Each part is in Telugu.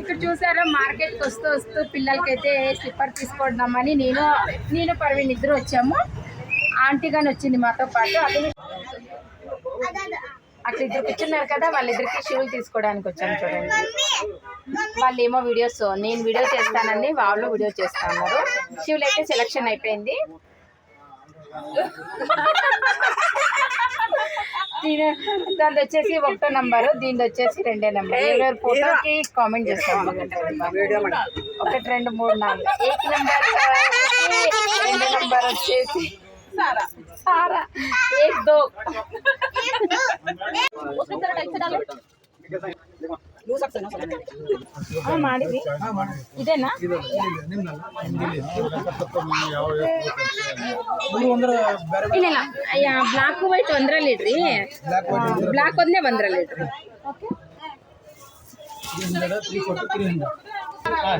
ఇక్కడ చూసారా మార్కెట్కి వస్తూ వస్తూ పిల్లలకైతే స్లిప్పర్ తీసుకుందామని నేను నేను పర్వీన్ ఇద్దరు వచ్చాము. ఆంటీ గాని వచ్చింది మాతో పాటు. అది అట్లా ఇద్దరు కూర్చున్నారు కదా వాళ్ళిద్దరికి షూలు తీసుకోవడానికి వచ్చాను చూడండి. వాళ్ళు ఏమో వీడియోస్ నేను వీడియో చేస్తానని వాళ్ళు వీడియో చేస్తా ఉన్నారు షూలు అయితే సెలక్షన్ అయిపోయింది. దీని వచ్చేసి ఒకటో నంబరు దీని వచ్చేసి రెండో నంబర్ ఫోటోకి కామెంట్ చేస్తాం ఒకటి రెండు మూడు నాలుగు ఏక్ నంబర్ రెండో నంబర్ వచ్చేసి సారా దో ಹಾಂ, ಮಾಡಿದ್ವಿ. ಇದೇನಾ? ಇಲ್ಲ ಬ್ಲಾಕ್ ವೈಟ್ ಒಂದ್ರಲ್ಲಿ ಇಡ್ರಿ. ಬ್ಲಾಕ್ ಒಂದೇ ಒಂದ್ರಲ್ಲಿ ಇಡ್ರಿ.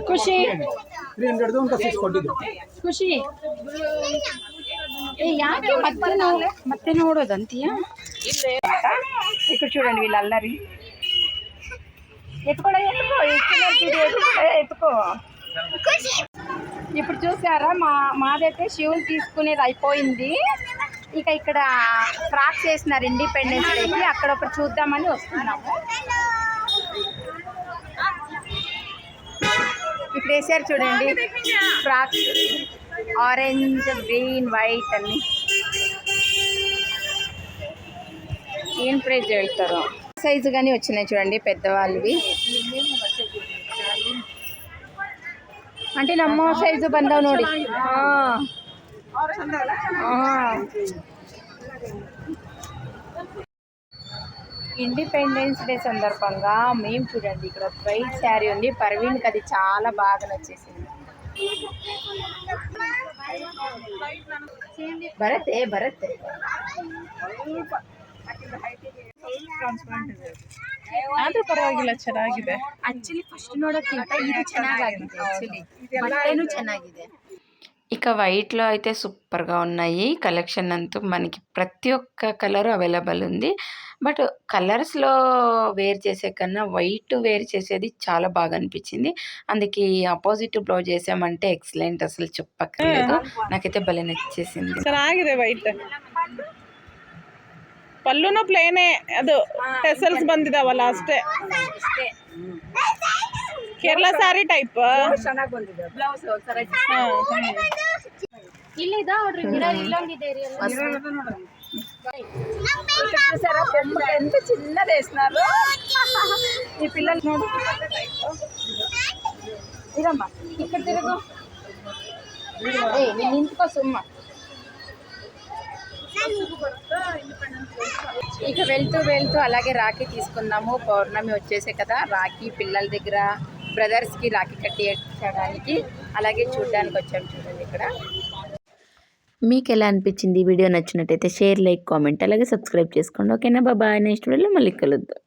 ಖುಷಿ. ಖುಷಿ. ಯಾಕೆ ಮತ್ತೆ ನಾವು ಮತ್ತೆ ನೋಡೋದಂತೀಯ? ఇక్కడ ಅಲ್ಲ ರೀ ఎత్తుకోడా ఎత్తుకో ఎత్తుకో ఇప్పుడు చూసారా మా మాదైతే శివుని తీసుకునేది అయిపోయింది. ఇక ఇక్కడ ఫ్రాక్స్ వేసినారు ఇండిపెండెన్స్ డేకి అక్కడ ఒకటి చూద్దామని వస్తున్నాము. ఇక్కడ వేసారు చూడండి ఫ్రాక్స్ ఆరెంజ్ గ్రీన్ వైట్ అన్ని ఏం ప్రైజ్ వెళ్తారు సైజు కానీ వచ్చినాయి చూడండి పెద్దవాళ్ళవి అంటే ನಮ್ಮ ಸೈಜು ಬಂದವ್ ನೋಡಿ ఇండిపెండెన్స్ డే సందర్భంగా మేము చూడండి ఇక్కడ వైట్ శారీ ఉంది పర్వీన్కి అది చాలా బాగా నచ్చేసింది భరత్ ఏ భరత్ ಆದ್ರೂ ಪರವಾಗಿಲ್ಲ ಚೆನ್ನಾಗಿದೆ ಆಕ್ಚುಲಿ ಫಸ್ಟ್ ನೋಡೋಕ್ಕಿಂತ ಇದು ಚೆನ್ನಾಗಿದೆ ಆಕ್ಚುಲಿ ಬಟ್ಟೆನೂ ಚೆನ್ನಾಗಿದೆ ఇక వైట్లో అయితే సూపర్గా ఉన్నాయి కలెక్షన్ అంతా మనకి ప్రతి ఒక్క కలర్ అవైలబుల్ ఉంది బట్ కలర్స్లో వేర్ చేసే కన్నా వైట్ వేర్ చేసేది చాలా బాగా అనిపించింది అందుకే ఆపోజిట్ బ్లౌజ్ చేసామంటే ఎక్సలెంట్ అసలు చెప్పక్కర్లేదు నాకైతే భలే నచ్చేసింది ಚೆನ್ನಾಗಿದೆ ವೈಟ್ ಪಲ್ಲುನು ಪ್ಲೇನೇ ಅದು ಟೆಸಲ್ಸ್ ಬಂದಿದಾವಲ್ಲ ಅಷ್ಟೇ ಕೇರಳ ಸಾರಿ ಟೈಪ್ ಚೆನ್ನಾಗಿ ಬಂದಿದೆ ಬ್ಲೌಸ್ ಒಂಥರ ಇಲ್ಲಿದ ನೋಡ್ರಿ ಗಿಡ ಇಲ್ಲೊಂದಿದೆ ರೀ ఇక్కడ చూసారా బొమ్మ ఎంత చిన్నది వేసినారు ఈ పిల్లలు ನೋಡು ఇదమ్మ ఇక్కడ తిరుగు ఏ నేను నించుకో సుమ్మ ఇక వెళ్తూ వెళ్తూ అలాగే రాఖీ తీసుకుందాము. పౌర్ణమి వచ్చేసే కదా. రాఖీ పిల్లల దగ్గర బ్రదర్స్కి రాఖీ కట్టించడానికి అలాగే చూడడానికి వచ్చాము చూడండి ఇక్కడ. మీకు ఎలా అనిపించింది ఈ వీడియో నచ్చినట్టయితే షేర్ లైక్ కామెంట్ అలాగే సబ్స్క్రైబ్ చేసుకోండి. ఓకేనా బాబాయ్ నెక్స్ట్ వీడియోలో మళ్ళీ కలుద్దాం.